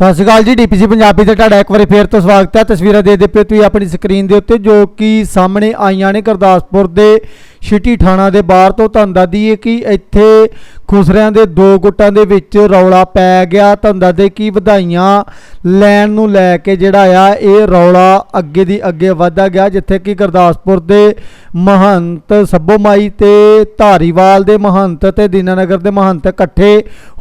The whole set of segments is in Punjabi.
ਸਤਿ ਸ਼੍ਰੀ ਅਕਾਲ ਜੀ ਡੀਪੀਸੀ ਪੰਜਾਬੀ ਤੇ ਤੁਹਾਡਾ ਇੱਕ ਵਾਰੀ ਫੇਰ ਤੋਂ ਸਵਾਗਤ ਹੈ। ਤਸਵੀਰਾਂ ਦੇ ਦੇ ਪਏ ਤੁਸੀਂ ਆਪਣੀ ਸਕਰੀਨ ਦੇ ਉੱਤੇ, ਜੋ ਕਿ ਸਾਹਮਣੇ ਆਈਆਂ ਨੇ ਗੁਰਦਾਸਪੁਰ ਦੇ ਸਿਟੀ ਥਾਣਾ ਦੇ ਬਾਹਰ ਤੋਂ। ਤੁਹਾਨੂੰ ਦੱਸ ਦਈਏ ਕਿ ਇੱਥੇ ਖੁਸਰਿਆਂ ਦੇ ਦੋ ਗੁੱਟਾਂ ਦੇ ਵਿੱਚ ਰੌਲਾ ਪੈ ਗਿਆ। ਤੁਹਾਨੂੰ ਦੱਸ ਦੇ ਕਿ ਵਧਾਈਆਂ ਲੈਣ ਨੂੰ ਲੈ ਕੇ ਜਿਹੜਾ ਆ, ਇਹ ਰੌਲਾ ਅੱਗੇ ਦੀ ਅੱਗੇ ਵਧਦਾ ਗਿਆ, ਜਿੱਥੇ ਕਿ ਗੁਰਦਾਸਪੁਰ ਦੇ ਮਹੰਤ ਸੱਭੋ ਮਾਈ ਤੇ ਧਾਰੀਵਾਲ ਦੇ ਮਹੰਤ ਤੇ ਦੀਨਾਨਗਰ ਦੇ ਮਹੰਤ ਇਕੱਠੇ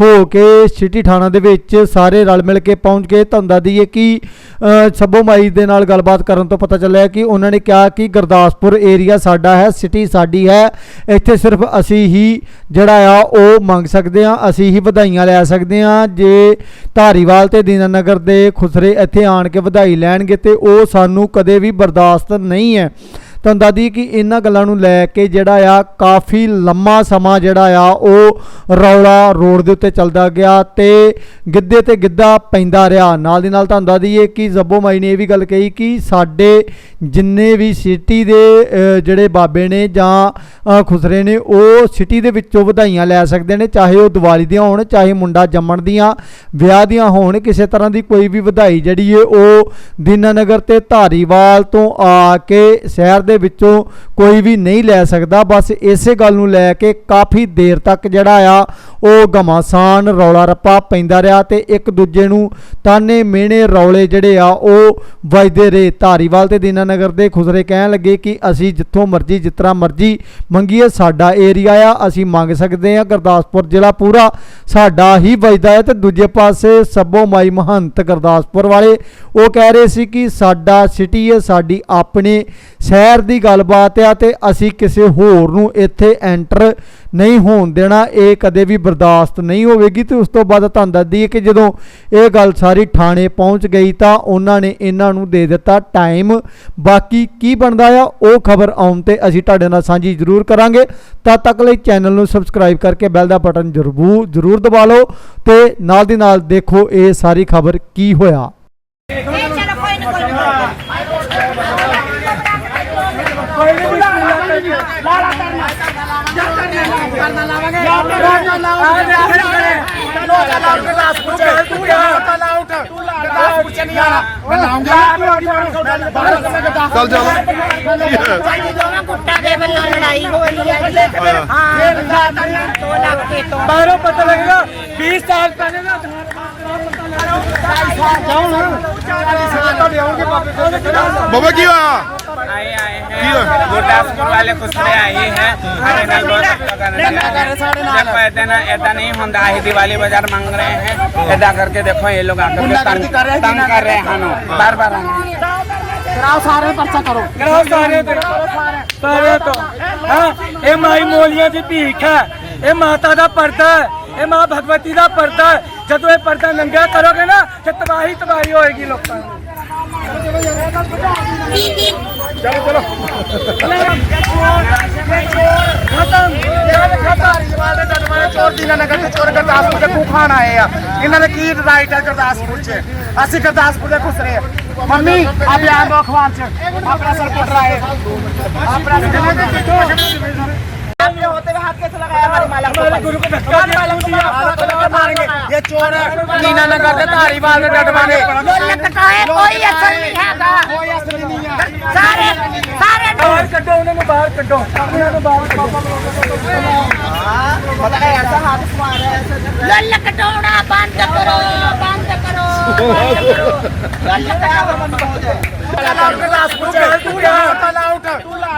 ਹੋ ਕੇ ਸਿਟੀ ਥਾਣਾ ਦੇ ਵਿੱਚ ਸਾਰੇ ਰਲ ਮਿਲ ਕੇ ਪਹੁੰਚ ਗਏ ਤੁਹਾਨੂੰ ਦੱਸ ਦਈਏ ਕਿ ਅ, ਮਾਈ ਦੇ ਨਾਲ ਗੱਲਬਾਤ ਕਰਨ ਤੋਂ ਪਤਾ ਚੱਲਿਆ ਕਿ ਉਹਨਾਂ ਨੇ ਕਿਹਾ ਕਿ ਗੁਰਦਾਸਪੁਰ ਏਰੀਆ ਸਾਡਾ ਹੈ ਸਿਟੀ ਸਾਡੀ ਹੈ ਇੱਥੇ ਸਿਰਫ ਅਸੀਂ ਹੀ ਜਿਹੜਾ ਆ ਉਹ ਮੰਗ ਸਕਦੇ ਹਾਂ ਅਸੀਂ ਹੀ ਵਧਾਈਆਂ ਲੈ ਸਕਦੇ ਹਾਂ ਜੇ ਧਾਰੀਵਾਲ ਤੇ ਦੀਨਾਨਗਰ ਦੇ ਖੁਸਰੇ ਇੱਥੇ ਆਣ ਕੇ ਵਧਾਈ ਲੈਣਗੇ ਤੇ ਉਹ ਸਾਨੂੰ ਕਦੇ ਵੀ ਬਰਦਾਸ਼ਤ ਨਹੀਂ ਹੈ। ਤੁਹਾਨੂੰ ਦੱਸਦੀ ਕਿ ਇਹਨਾਂ ਗੱਲਾਂ ਨੂੰ ਲੈ ਕੇ ਜਿਹੜਾ ਆ ਕਾਫੀ ਲੰਮਾ ਸਮਾਂ ਜਿਹੜਾ ਆ ਉਹ ਰੌਲਾ ਰੋਡ ਦੇ ਉੱਤੇ ਚੱਲਦਾ ਗਿਆ ਤੇ ਗਿੱਧੇ ਤੇ ਗਿੱਧਾ ਪੈਂਦਾ ਰਿਹਾ। ਨਾਲ ਦੀ ਨਾਲ ਤੁਹਾਨੂੰ ਦੱਸ ਦਈਏ ਕਿ ਜ਼ੱਬੋ ਮਾਈ ਨੇ ਇਹ ਵੀ ਗੱਲ ਕਹੀ ਕਿ ਸਾਡੇ ਜਿੰਨੇ ਵੀ ਸਿਟੀ ਦੇ ਜਿਹੜੇ ਬਾਬੇ ਨੇ ਜਾਂ ਖੁਸਰੇ ਨੇ, ਉਹ ਸਿਟੀ ਦੇ ਵਿੱਚੋਂ ਵਧਾਈਆਂ ਲੈ ਸਕਦੇ ਨੇ, ਚਾਹੇ ਉਹ ਦੀਵਾਲੀ ਦੀਆਂ ਹੋਣ, ਚਾਹੇ ਮੁੰਡਾ ਜੰਮਣ ਦੀਆਂ, ਵਿਆਹ ਦੀਆਂ ਹੋਣ, ਕਿਸੇ ਤਰ੍ਹਾਂ ਦੀ ਕੋਈ ਵੀ ਵਧਾਈ ਜਿਹੜੀ ਏ, ਉਹ ਦੀਨਾਨਗਰ ਤੇ ਧਾਰੀਵਾਲ ਤੋਂ ਆ ਕੇ ਸ਼ਹਿਰ ਦੇ ਵਿੱਚੋਂ ਕੋਈ ਵੀ ਨਹੀਂ ਲੈ ਸਕਦਾ। ਬਸ ਇਸੇ ਗੱਲ ਨੂੰ ਲੈ ਕੇ ਕਾਫੀ ਦੇਰ ਤੱਕ ਜਿਹੜਾ ਆ, ਉਹ ਗਮਾਸਾਨ ਰੌਲਾ ਰੱਪਾ ਪੈਂਦਾ ਰਿਹਾ ਤੇ ਇੱਕ ਦੂਜੇ ਨੂੰ ਤਾਨੇ ਮਿਹਣੇ ਰੌਲੇ ਜਿਹੜੇ ਆ, ਉਹ ਵੱਜਦੇ ਰਹੇ। ਧਾਰੀਵਾਲ ਤੇ ਦੀਨਾਨਗਰ ਦੇ ਖੁਸਰੇ ਕਹਿਣ ਲੱਗੇ ਕਿ ਅਸੀਂ ਜਿੱਥੋਂ ਮਰਜ਼ੀ, ਜਿਸ ਤਰ੍ਹਾਂ ਮਰਜ਼ੀ ਮੰਗੀਏ, ਸਾਡਾ ਏਰੀਆ ਆ, ਅਸੀਂ ਮੰਗ ਸਕਦੇ ਆ ਗੁਰਦਾਸਪੁਰ ਜ਼ਿਲ੍ਹਾ ਪੂਰਾ ਸਾਡਾ ਹੀ ਵੱਜਦਾ ਹੈ ਤੇ ਦੂਜੇ ਪਾਸੇ ਸੱਬੋ ਮਾਈ ਮਹੰਤ ਗੁਰਦਾਸਪੁਰ ਵਾਲੇ, ਉਹ ਕਹਿ ਰਹੇ ਸੀ ਕਿ ਸਾਡਾ ਸਿਟੀ ਹੈ, ਸਾਡੀ ਆਪਣੇ ਸ਼ਹਿਰ ਦੀ ਗੱਲਬਾਤ ਆ ਤੇ ਅਸੀਂ ਕਿਸੇ ਹੋਰ ਨੂੰ ਇੱਥੇ ਐਂਟਰ ਨਹੀਂ ਹੋਣ ਦੇਣਾ, ਇਹ ਕਦੇ ਵੀ ਬਰਦਾਸ਼ਤ ਨਹੀਂ ਹੋਵੇਗੀ। ਤੇ ਉਸ ਤੋਂ ਬਾਅਦ ਤੁਹਾਨੂੰ ਦੱਸਦੀ ਹੈ ਕਿ ਜਦੋਂ ਇਹ ਗੱਲ ਸਾਰੀ ਥਾਣੇ ਪਹੁੰਚ ਗਈ ਤਾਂ ਉਹਨਾਂ ਨੇ ਇਹਨਾਂ ਨੂੰ ਦੇ ਦਿੱਤਾ ਟਾਈਮ ਬਾਕੀ ਕੀ ਬਣਦਾ ਆ, ਉਹ ਖਬਰ ਆਉਣ ਤੇ ਅਸੀਂ ਤੁਹਾਡੇ ਨਾਲ ਸਾਂਝੀ ਜ਼ਰੂਰ ਕਰਾਂਗੇ। ਤਦ ਤੱਕ ਲਈ ਚੈਨਲ ਨੂੰ ਸਬਸਕ੍ਰਾਈਬ ਕਰਕੇ ਬੈਲ ਦਾ ਬਟਨ ਜ਼ਰੂਰ ਜ਼ਰੂਰ ਦਬਾ ਲਓ ਤੇ ਨਾਲ ਦੀ ਨਾਲ ਦੇਖੋ ਇਹ ਸਾਰੀ ਖਬਰ ਕੀ ਹੋਇਆ ਇਹ ਚਲੋ ਕੋਈ ਨਾ ਕੋਈ ਨਾ ਚੱਲ ਚੱਲ ਸਾਡੀ ਦੋਵਾਂ ਗੁੱਟਾਂ ਦੇ ਵੱਲੋਂ ਲੜਾਈ ਹੋ ਰਹੀ ਹੈ ਜੀ ਹਾਂ ਦੋ ਲੱਖ ਕੇ ਤੋਂ ਬਾਹਰੋਂ ਪਤਾ ਲੱਗੇਗਾ 20 ਸਾਲ ਪਹਿਲੇ ਨਾ ਬਾਬਾ ਕੀ ਹੋਇਆ आए गुरदासपुर वाले खुसरे आए हैं। ऐसा नहीं होता है दिवाली बाज़ार मांग रहे हैं। ऐसा करके देखो ये लोग आकर तंग कर रहे हैं हाँ, बार बार कराओ माँ भगवती का पर्दा है। जब ये पर्दा नंगा करोगे ना तबाही तबाही होगी लोग ਲੋਕਾਂ ਦੀ ਚੋਰ ਦੀ ਨਗਰ ਦੇ ਚੋਰ ਗੁਰਦਾਸਪੁਰ ਦੇ ਖੂਹ ਖਾਣ ਆਏ ਆ ਇਹਨਾਂ ਦੇ ਕੀ ਰਾਈਟ ਹੈ ਗੁਰਦਾਸਪੁਰ 'ਚ ਅਸੀਂ ਗੁਰਦਾਸਪੁਰ ਦੇ ਘੁਸਰੇ ਆ ਮੰਮੀ ਆ ਬਿਆਨ ਦੋ ਅਖਬਾਰ 'ਚ ਆਪਣਾ ਸਰ ਕੁੱਟ ਰਹਾ ਹੈ ਆਪਣਾ आपने होते हुए हाथ कैसे लगाया हमारे मालक को हमारे गुरु को धक्का हमारे मालक को हाथ लगा मारेंगे ये चोर है नीना नगर के धारीवाल के डटवाने ਲਟਕਾਏ ਕੋਈ ਅਸਰ ਨਹੀਂ ਹੈਗਾ कोई असर नहीं है ਬਾਹਰ ਕੱਢੋ। ਇਹਨਾਂ ਨੂੰ ਬਾਹਰ ਕੱਢੋ। ਪਤਾ ਹੈ ਐਸਾ ਹੱਥ ਮਾਰ ਰਿਹਾ ਐਸਾ ਲੱਲ ਕਟੋਣਾ ਬੰਦ ਕਰੋ ਬੰਦ ਕਰੋ ਲੱਲ ਕਟੋਣਾ ਬੰਦ ਕਰੋ। ਲੱਲ ਕਟੋਣਾ ਬੰਦ ਕਰੋ ਲੱਲ ਕਟੋਣਾ ਬੰਦ ਕਰੋ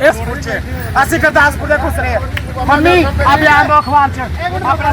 ਹੈ ਇਹ ਅਸੀਂ ਗੁਰਦਾਸਪੁਰ ਦੇ ਘੁਸਰੇ ਮੰਮੀ ਆ ਬਿਆਨ ਦੋ ਅਖਬਾਰ 'ਚ ਆਪਣਾ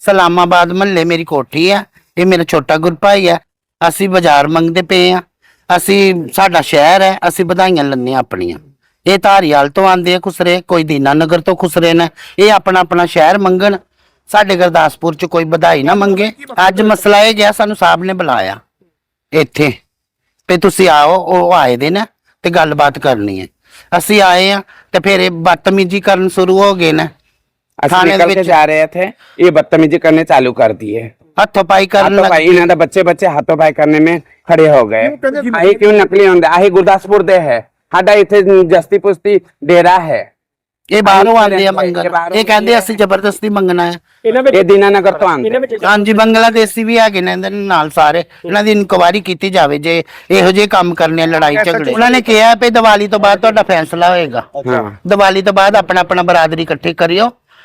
ਸਲਾਮਾਬਾਦ ਮਹੱਲੇ ਮੇਰੀ ਕੋਠੀ ਆ, ਇਹ ਮੇਰਾ ਛੋਟਾ ਗੁਰਭਾਈ ਆ। ਅਸੀਂ ਬਾਜ਼ਾਰ ਮੰਗਦੇ ਪਏ ਆ। ਅਸੀਂ, ਸਾਡਾ ਸ਼ਹਿਰ ਹੈ, ਅਸੀਂ ਵਧਾਈਆਂ ਲੰਨੇ ਆਪਣੀਆਂ। ਇਹ ਧਾਰੀਵਾਲ ਤੋਂ ਆਂਦੇ ਆ ਖੁਸਰੇ, ਕੋਈ ਦੀਨਾ ਨਗਰ ਤੋਂ ਖੁਸਰੇ ਨੇ। ਇਹ ਆਪਣਾ ਆਪਣਾ ਸ਼ਹਿਰ ਮੰਗਣ। ਸਾਡੇ ਗੁਰਦਾਸਪੁਰ ਚ ਕੋਈ ਵਧਾਈ ਨਾ ਮੰਗੇ। ਅੱਜ ਮਸਲਾ ਇਹ ਗਿਆ, ਸਾਨੂੰ ਸਾਹਿਬ ਨੇ ਬੁਲਾਇਆ ਇੱਥੇ ਤੇ ਤੁਸੀਂ ਆਓ, ਉਹ ਆਏ ਦੇ ਨਾ ਤੇ ਗੱਲਬਾਤ ਕਰਨੀ ਹੈ। ਅਸੀਂ ਆਏ ਆ ਤੇ ਫਿਰ ਇਹ ਬਦਤਮੀਜੀ ਕਰਨ ਸ਼ੁਰੂ ਹੋ ਗਏ ਨੇ। ਅਸੀਂ ਥਾਣੇ ਦੇ ਨਿਕਲ ਕੇ ਵਿੱਚ ਜਾ ਰਹੇ थे ये बदतमीजी करने चालू कर दिए ਹੱਥੋਂ ਪਾਈ ਕਰਨ हाथों ਲੱਗ पाई इन्होंने बच्चे बच्चे हाथों पाई करने में खड़े हो गए आही क्यों नकली होंगे आही गुरदासपुर दे है साडा इथे जस्ती पुस्ती डेरा है ਇਹ ਬਾਹਰੋਂ ਆਉਂਦੇ ਆ ਇਹ ਮੰਗਣ ਬਾਹਰੋਂ ਇਹ ਕਹਿੰਦੇ ਅਸੀਂ ਜ਼ਬਰਦਸਤੀ ਮੰਗਣਾ ਹੈ ये दीनानगर तो आंदे ਹਾਂਜੀ ਬੰਗਲਾਦੇਸ਼ੀ ਵੀ ਹੈਗੇ ਨੇ ਇਹਦੇ ਨਾਲ ਸਾਰੇ ਇਹਨਾਂ ਦੀ ਇਨਕੁਆਇਰੀ ਕੀਤੀ ਜਾਵੇ ਜੇ ਇਹੋ ਜਿਹੇ ਕੰਮ ਕਰਨੇ ਆ, ਲੜਾਈ ਝਗੜੇ ਉਹਨਾਂ ਨੇ ਕਿਹਾ ਵੀ ਦੀਵਾਲੀ ਤੋਂ ਬਾਅਦ ਤੁਹਾਡਾ ਫੈਸਲਾ ਹੋਏਗਾ ਹਾਂ। ਦੀਵਾਲੀ ਤੋਂ ਬਾਅਦ ਆਪਣਾ ਆਪਣਾ ਬਰਾਦਰੀ ਇਕੱਠੀ ਕਰਿਓ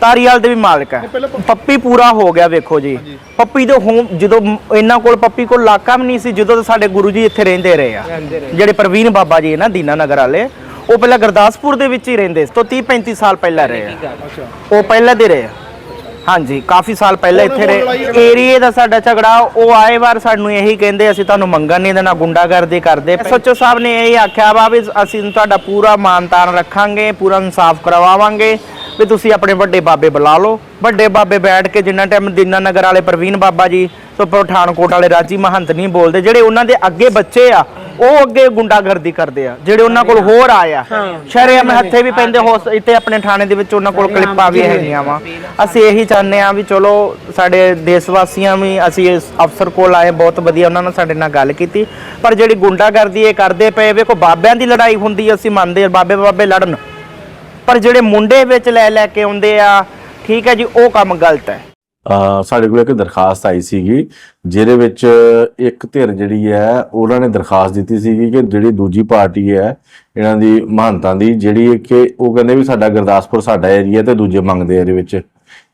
ਤਾਰੀਵਾਲ ਦੇ ਵੀ ਮਾਲਕ ਹੈ। ਪੱਪੀ ਪੂਰਾ ਹੋ ਗਿਆ ਵੇਖੋ ਜੀ। ਪੱਪੀ ਦੇ ਹੁਣ ਜਦੋਂ ਇਹਨਾਂ ਕੋਲ ਪੱਪੀ ਕੋਲ ਇਲਾਕਾ ਵੀ ਨਹੀਂ ਸੀ ਜਦੋਂ ਤੋਂ ਸਾਡੇ ਗੁਰੂ ਜੀ ਇੱਥੇ ਰਹਿੰਦੇ ਰਹੇ ਆ। ਜਿਹੜੇ ਪ੍ਰਵੀਨ ਬਾਬਾ ਜੀ ਹੈ ਨਾ ਦੀਨਾ ਨਗਰ ਵਾਲੇ ਉਹ ਪਹਿਲਾਂ ਗੁਰਦਾਸਪੁਰ ਦੇ ਵਿੱਚ ਹੀ ਰਹਿੰਦੇ ਸੀ ਤੋਂ 30 35 ਸਾਲ ਪਹਿਲਾਂ ਰਹੇ ਆ। ਉਹ ਪਹਿਲਾਂ ਦੇ ਰਹੇ ਆ। ਹਾਂਜੀ ਕਾਫੀ ਸਾਲ ਪਹਿਲਾਂ ਇੱਥੇ ਰਹੇ। ਏਰੀਏ ਦਾ ਸਾਡਾ ਝਗੜਾ ਉਹ ਆਏ ਵਾਰ ਸਾਨੂੰ ਇਹੀ ਕਹਿੰਦੇ ਅਸੀਂ ਤੁਹਾਨੂੰ ਮੰਗਣ ਨਹੀਂ ਦੇਣਾ ਗੁੰਡਾਗਰਦੀ ਕਰਦੇ ਸੱਚੋ ਸਾਹਿਬ ਨੇ ਇਹ ਆਖਿਆ ਵਾ ਵੀ ਅਸੀਂ ਤੁਹਾਡਾ ਪੂਰਾ ਮਾਨਤਾਨ ਰੱਖਾਂਗੇ ਪੂਰਾ ਇਨਸਾਫ ਕਰਵਾਵਾਂਗੇ ਵੀ ਤੁਸੀਂ ਆਪਣੇ ਵੱਡੇ ਬਾਬੇ ਬੁਲਾ ਲਓ। ਵੱਡੇ ਬਾਬੇ ਬੈਠ ਕੇ ਜਿੰਨਾ ਟਾਈਮ ਦੀਨਾ ਨਗਰ ਵਾਲੇ ਪ੍ਰਵੀਨ ਬਾਬਾ ਜੀ ਤੋਂ ਪਠਾਨਕੋਟ ਵਾਲੇ ਰਾਜੀ ਮਹੰਤ ਨਹੀਂ ਬੋਲਦੇ ਜਿਹੜੇ ਉਹਨਾਂ ਦੇ ਅੱਗੇ ਬੱਚੇ ਆ ਉਹ ਅੱਗੇ ਗੁੰਡਾਗਰਦੀ ਕਰਦੇ ਆ ਜਿਹੜੇ ਉਹਨਾਂ ਕੋਲ ਹੋਰ ਆਇਆ ਸ਼ਰੇਆਮ ਹੱਥੇ ਵੀ ਪੈਂਦੇ ਹੋ ਇੱਥੇ ਆਪਣੇ ਥਾਣੇ ਦੇ ਵਿੱਚ ਉਹਨਾਂ ਕੋਲ ਕਲਿੱਪਾਂ ਵੀ ਹੈਗੀਆਂ ਵਾ। ਅਸੀਂ ਇਹੀ ਚਾਹੁੰਦੇ ਆ ਵੀ ਚਲੋ ਸਾਡੇ ਦੇਸ਼ ਵਾਸੀਆਂ ਵੀ ਅਸੀਂ ਇਸ ਅਫਸਰ ਕੋਲ ਆਏ ਬਹੁਤ ਵਧੀਆ ਉਹਨਾਂ ਨੇ ਸਾਡੇ ਨਾਲ ਗੱਲ ਕੀਤੀ। ਪਰ ਜਿਹੜੀ ਗੁੰਡਾਗਰਦੀ ਇਹ ਕਰਦੇ ਪਏ ਵੇਖੋ ਬਾਬਿਆਂ ਦੀ ਲੜਾਈ ਹੁੰਦੀ ਅਸੀਂ ਮੰਨਦੇ ਆ, ਬਾਬੇ ਬਾਬੇ ਲੜਨ। ਪਰ ਜਿਹੜੇ ਮੁੰਡੇ ਵਿੱਚ ਲੈ ਲੈ ਕੇ ਆਉਂਦੇ ਆ ਠੀਕ ਹੈ ਜੀ ਉਹ ਕੰਮ ਗਲਤ ਹੈ। ਸਾਡੇ ਕੋਲ ਇੱਕ ਦਰਖਾਸਤ ਆਈ ਸੀਗੀ, ਜਿਹਦੇ ਵਿੱਚ ਇੱਕ ਧਿਰ ਜਿਹੜੀ ਹੈ, ਉਹਨਾਂ ਨੇ ਦਰਖਾਸਤ ਦਿੱਤੀ ਸੀਗੀ ਕਿ ਜਿਹੜੀ ਦੂਜੀ ਪਾਰਟੀ ਹੈ, ਇਹਨਾਂ ਦੀ ਮਹੰਤਾਂ ਦੀ, ਜਿਹੜੀ ਕਿ ਉਹ ਕਹਿੰਦੇ ਵੀ ਸਾਡਾ ਗੁਰਦਾਸਪੁਰ ਸਾਡਾ ਏਰੀਆ ਤੇ ਦੂਜੇ ਮੰਗਦੇ ਆ ਇਹਦੇ ਵਿੱਚ।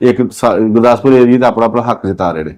ਇੱਕ ਗੁਰਦਾਸਪੁਰ ਏਰੀਆ ਦਾ ਆਪਣਾ ਆਪਣਾ ਹੱਕ ਜਤਾ ਰਹੇ ਨੇ